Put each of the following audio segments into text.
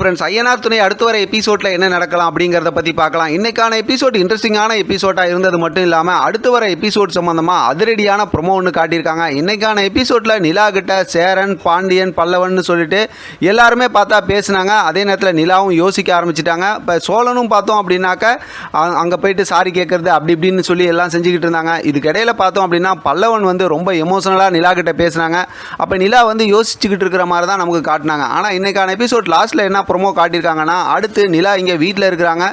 Friends Ayyanar துணை அடுத்து வர எபிசோடில் என்ன நடக்கலாம் அப்படிங்கிறத பற்றி பார்க்கலாம். இன்றைக்கான எபிசோட் இன்ட்ரெஸ்டிங்கான எபிசோடாக இருந்தது மட்டும் இல்லாமல் அடுத்து வர எபிசோட் சம்மந்தமாக அதிரடியான ப்ரொமோ ஒன்று காட்டியிருக்காங்க. இன்றைக்கான எபிசோடில் நிலா கிட்ட சேரன் பாண்டியன் பல்லவன் சொல்லிட்டு எல்லாருமே பார்த்தா பேசுனாங்க. அதே நேரத்தில் நிலாவும் யோசிக்க ஆரம்பிச்சிட்டாங்க. இப்போ சோழனும் பார்த்தோம் அப்படின்னாக்க அங்கே போயிட்டு சாரி கேட்குறது அப்படி இப்படின்னு சொல்லி எல்லாம் செஞ்சுக்கிட்டு இருந்தாங்க. இதுக்கிடையில் பார்த்தோம் அப்படின்னா பல்லவன் வந்து ரொம்ப எமோஷனலாக நிலா கிட்ட பேசுனாங்க. அப்போ நிலா வந்து யோசிச்சுக்கிட்டு இருக்கிற மாதிரி தான் நமக்கு காட்டினாங்க. ஆனால் இன்றைக்கான எபிசோட் லாஸ்ட்டில் என்ன ப்ரொமோ காட்டியிருக்காங்கன்னா அடுத்து நிலா இங்கே வீட்டில் இருக்கிறாங்க.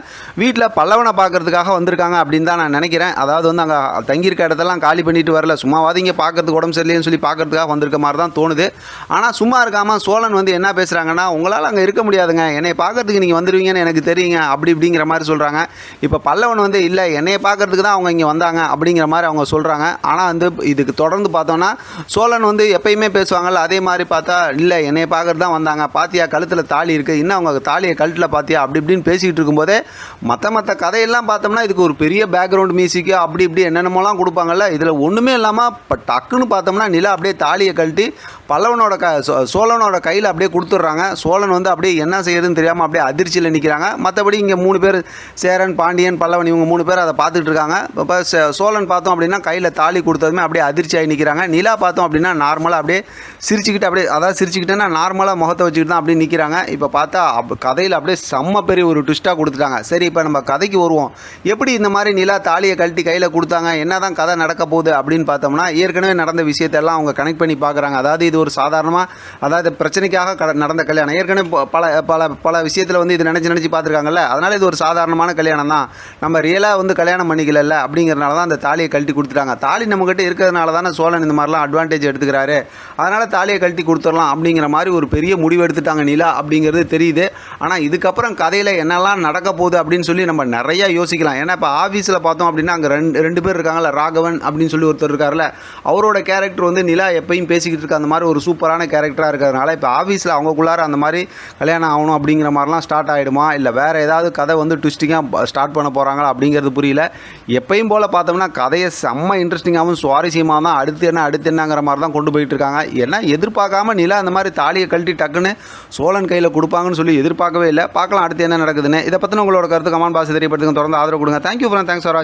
வீட்டில் பல்லவனை பார்க்கறதுக்காக வந்திருக்காங்க அப்படின்னு தான் நான் நினைக்கிறேன். அதாவது வந்து அங்கே தங்கியிருக்க இடத்தெல்லாம் காலி பண்ணிட்டு வரல. சும்மாவாது இங்கே பார்க்கறதுக்கு உடம்பு சரியில்லைன்னு சொல்லி பார்க்கறதுக்காக வந்திருக்க மாதிரி தான் தோணுது. ஆனால் சும்மா இருக்காமல் சோழன் வந்து என்ன பேசுகிறாங்கன்னா உங்களால் அங்கே இருக்க முடியாதுங்க. என்னை பார்க்கறதுக்கு நீங்கள் வந்துடுவீங்கன்னு எனக்கு தெரியுங்க. அப்படி இப்படிங்கிற மாதிரி சொல்கிறாங்க இப்போ பல்லவன் வந்து இல்லை என்னையை பார்க்கறதுக்கு தான் அவங்க இங்கே வந்தாங்க. அப்படிங்கிற மாதிரி அவங்க சொல்கிறாங்க ஆனால் வந்து இதுக்கு தொடர்ந்து பார்த்தோன்னா சோழன் வந்து எப்பயுமே பேசுவாங்கல்ல அதே மாதிரி பார்த்தா இல்லை என்னையை பார்க்கறது தான் வந்தாங்க. பாத்தியா கழுத்தில் தாலி இருக்குது என்ன அவங்க தாலியை கழுத்தில் பார்த்தியா அப்படி இப்படின்னு பேசிக்கிட்டு இருக்கும்போதே மற்ற மற்ற கதையெல்லாம் பார்த்தோம்னா இதுக்கு ஒரு பெரிய பேக்ரவுண்ட் மியூசிக்கு அப்படி இப்படி என்னென்னமோலாம் கொடுப்பாங்கல்ல. இதில் ஒன்றுமே இல்லாமல் இப்போ டக்குன்னு பார்த்தோம்னா நிலா அப்படியே தாலியை கழட்டி பல்லவனோட க சோ- சோழனோட கையில் அப்படியே கொடுத்துட்றாங்க. சோழன் வந்து அப்படியே என்ன செய்யறதுன்னு தெரியாமல் அப்படியே அதிர்ச்சியில் நிற்கிறாங்க மற்றபடி இங்கே மூணு பேர் சேரன் பாண்டியன் பல்லவன் இவங்க மூணு பேர் அதை பார்த்துட்டு இருக்காங்க. இப்போ சோழன் பார்த்தோம் அப்படின்னா கையில் தாலி கொடுத்ததுமே அப்படியே அதிர்ச்சியாகி நிற்கிறாங்க நிலா பார்த்தோம் அப்படின்னா நார்மலாக அப்படியே சிரிச்சுக்கிட்டு அப்படியே அதாவது சிரிச்சுக்கிட்டேன்னா நார்மலாக முகத்தை வச்சுக்கிட்டு தான் அப்படியே நிற்கிறாங்க இப்போ பார்த்தா அப் கதையில் அப்படியே செம்ம பெரிய ஒரு ட்விஸ்ட்டாக கொடுத்துட்டாங்க. சரி இப்போ நம்ம கதைக்கு வருவோம். எப்படி இந்த மாதிரி நிலா தாலியை கழட்டி கையில் கொடுத்தாங்க? என்ன தான் கதை நடக்க போகுது அப்படின்னு பார்த்தோம்னா ஏற்கனவே நடந்த விஷயத்தெல்லாம் அவங்க கனெக்ட் பண்ணி பார்க்குறாங்க. அதாவது இது ஒரு சாதாரணமாக அதாவது பிரச்சனைக்காக கட நடந்த கல்யாணம். ஏற்கனவே பல பல பல விஷயத்தில் வந்து இது நினச்சி நினச்சி பார்த்துருக்காங்கல்ல? அதனால் இது ஒரு சாதாரணமான கல்யாணம் தான். நம்ம ரியலாக வந்து கல்யாணம் பண்ணிக்கல அப்படிங்கிறனால தான் அந்த தாலியை கழட்டி கொடுத்துட்டாங்க. தாலி நம்மக்கிட்ட இருக்கிறதுனால தானே சோழன் இந்த மாதிரிலாம் அட்வான்டேஜ் எடுத்துக்கிறாரு. அதனால் தாலியை கழட்டி கொடுத்துடலாம் அப்படிங்கிற மாதிரி ஒரு பெரிய முடிவு எடுத்துட்டாங்க நிலா அப்படிங்கிறது தெரியுது. ஆனால் இதுக்கப்புறம் கதையில் என்னெல்லாம் நடக்க போகுது அப்படின்னு சொல்லி நம்ம நிறைய யோசிக்கலாம். ஏன்னா இப்போ ஆஃபீஸில் பார்த்தோம் அப்படின்னா அங்கே ரெண்டு ரெண்டு பேர் இருக்காங்கல்ல ராகவன் அப்படின்னு சொல்லி ஒருத்தர் இருக்கார்ல அவரோட கேரக்டர் வந்து நிலா எப்பயும் பேசிக்கிட்டு இருக்க அந்த மாதிரி ஒரு சூப்பரான கேரக்டராக இருக்கிறதுனால இப்போ ஆஃபீஸில் அவங்களுக்குள்ளார அந்த மாதிரி கல்யாணம் ஆகணும் அப்படிங்கிற மாதிரிலாம் ஸ்டார்ட் ஆகிடுமா இல்லை வேறு ஏதாவது கதை வந்து ட்விஸ்டிங்காக ஸ்டார்ட் பண்ண போகிறாங்களா அப்படிங்கிறது புரியல. எப்பயும் போல் பார்த்தோம்னா கதையை செம்ம இன்ட்ரெஸ்டிங்காகவும் சுவாரஸ்யமாக தான் அடுத்து என்ன அடுத்து என்னங்கிற மாதிரி தான் கொண்டு போயிட்டு இருக்காங்க. ஏன்னா எதிர்பார்க்காம நிலா அந்த மாதிரி தாலியை கழட்டி டக்குன்னு சோழன் கையில் கொடுப்பாங்கன்னு சொல்லி எதிர்பார்க்கவே இல்லை. பார்க்கலாம் அடுத்து என்ன நடக்குதுன்னு. இதை பற்றின உங்களோட கருத்து கமான் பாசி தெரியப்படுத்துங்க. தொடர்ந்து ஆதரவு கொடுங்க. Thank you friend thanks for